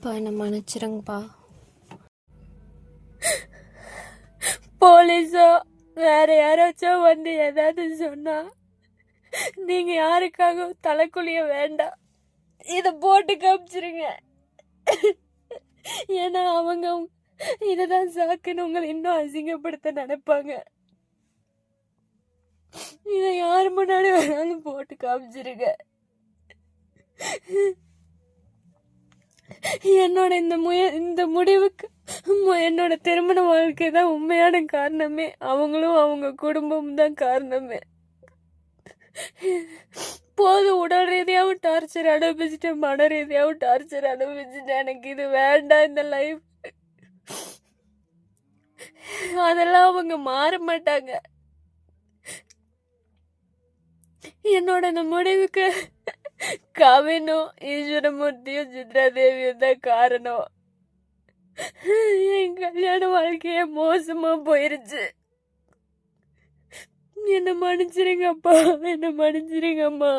அப்பா என்னை மன்னிச்சிருங்கப்பா போலீஸோ வேற யாராச்சும் வந்து ஏதாவது சொன்னா நீங்க யாருக்காக தலைக்குழிய வேண்டாம் இத போட்டு காமிச்சிருங்க. ஏன்னா அவங்க இததான் சாக்குன்னு உங்களை இன்னும் அசிங்கப்படுத்த நினைப்பாங்க. இதை யார் முன்னாடி வேணாலும் போட்டு காமிச்சிருங்க. என்னோட இந்த முய இந்த முடிவுக்கு என்னோட திருமண வாழ்க்கை தான் உண்மையான காரணமே. அவங்களும் அவங்க குடும்பமும் தான் காரணமே. போதும் உடல் ரீதியாகவும் டார்ச்சர் அனுபவிச்சுட்டேன் மன ரீதியாகவும் டார்ச்சர் அனுபவிச்சுட்டேன் எனக்கு இது வேண்டாம் இந்த லைஃப் அதெல்லாம் அவங்க மாற மாட்டாங்க. என்னோட இந்த முடிவுக்கு கவினும் ஈஸ்வரமூர்த்தியும் சித்ரா தேவியும் தான் காரணம் என் கல்யாண வாழ்க்கையே மோசமா போயிருச்சு என்ன மன்னிச்சிருங்கப்பா என்ன மன்னிச்சிருங்கம்மா